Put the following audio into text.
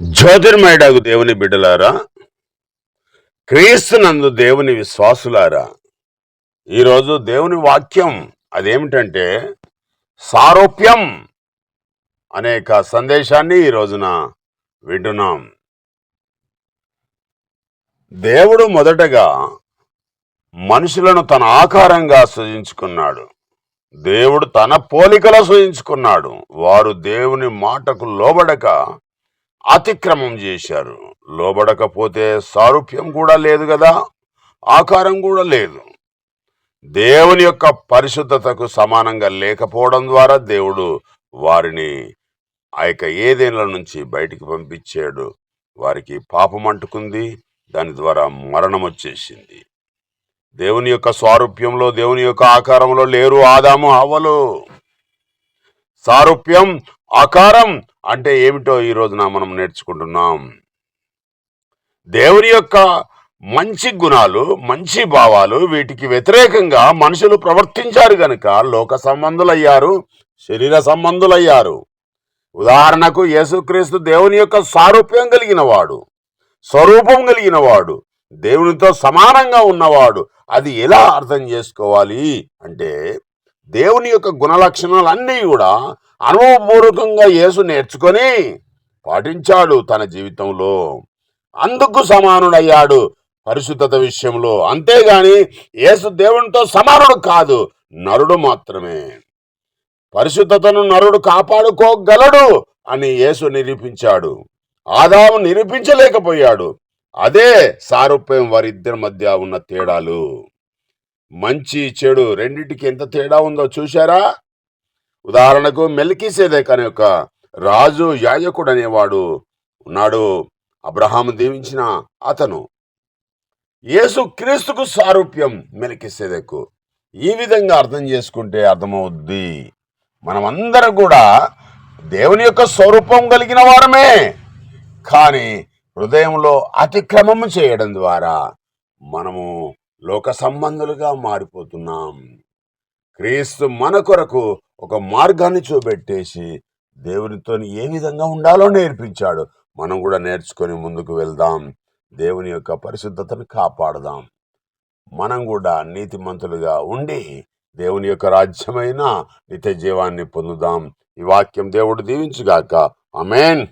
జ్యోతిర్మయుడగు దేవుని బిడ్డలారా క్రీస్తునందు దేవుని విశ్వాసులారా ఈరోజు దేవుని వాక్యం అదేమిటంటే సారూప్యం అనేక సందేశాన్ని ఈ రోజున వింటున్నాం. దేవుడు మొదటగా మనుషులను తన ఆకారంగా సృజించుకున్నాడు దేవుడు తన పోలికలో సృజించుకున్నాడు వారు దేవుని మాటకు లోబడక అతిక్రమం చేశారు. లోబడకపోతే సారూప్యం కూడా లేదు కదా? ఆకారం కూడా లేదు. దేవుని యొక్క పరిశుద్ధతకు సమానంగా లేకపోవడం ద్వారా దేవుడు వారిని ఆ యొక్క ఏదేళ్ళ నుంచి బయటికి పంపించాడు. వారికి పాపం అంటుకుంది. దాని ద్వారా మరణం వచ్చేసింది. దేవుని యొక్క స్వారూప్యంలో దేవుని యొక్క ఆకారంలో లేరు ఆదాము అవలు సారూప్యం ఆకారం అంటే ఏమిటో ఈ రోజున మనం నేర్చుకుంటున్నాం. దేవుని యొక్క మంచి గుణాలు మంచి భావాలు వీటికి వ్యతిరేకంగా మనుషులు ప్రవర్తించారు గనుక లోక సంబంధులయ్యారు శరీర సంబంధులయ్యారు. ఉదాహరణకు యేసుక్రీస్తు దేవుని యొక్క సారూప్యం కలిగినవాడు స్వరూపం కలిగినవాడు దేవునితో సమానంగా ఉన్నవాడు. అది ఎలా అర్థం చేసుకోవాలి అంటే దేవుని యొక్క గుణలక్షణాలు అన్నీ కూడా అనుభవపూర్వకంగా యేసు నేర్చుకొని పాటించాడు తన జీవితంలో. అందుకు సమానుడయ్యాడు పరిశుద్ధత విషయంలో. అంతేగాని యేసు దేవునితో సమానుడు కాదు నరుడు మాత్రమే. పరిశుద్ధతను నరుడు కాపాడుకోగలడు అని యేసు నిరూపించాడు. ఆదాము నిరూపించలేకపోయాడు. అదే సారూప్యం వారిద్దరి మధ్య ఉన్న తేడాలు. మంచి చెడు రెండింటికి ఎంత తేడా ఉందో చూశారా? ఉదాహరణకు మెల్కిసేదేక్ అనే ఒక రాజు యాజకుడు అనేవాడు ఉన్నాడు. అబ్రహాము దీవించిన అతను. యేసు క్రీస్తుకు సారూప్యం మెలికిసేదకు. ఈ విధంగా అర్థం చేసుకుంటే అర్థమవుద్ది. మనమందరం కూడా దేవుని యొక్క స్వరూపం కలిగిన వారమే. కానీ హృదయంలో అతిక్రమము చేయడం ద్వారా మనము లోక సంబంధులుగా మారిపోతున్నాం. క్రీస్తు మన కొరకు ఒక మార్గాన్ని చూపెట్టేసి దేవునితో ఏ విధంగా ఉండాలో నేర్పించాడు. మనం కూడా నేర్చుకొని ముందుకు వెళ్దాం. దేవుని యొక్క పరిశుద్ధతను కాపాడదాం. మనం కూడా నీతిమంతులుగా ఉండి దేవుని యొక్క రాజ్యమైన నిత్య జీవాన్ని పొందుదాం. ఈ వాక్యం దేవుడు దీవించుగాక. అమేన్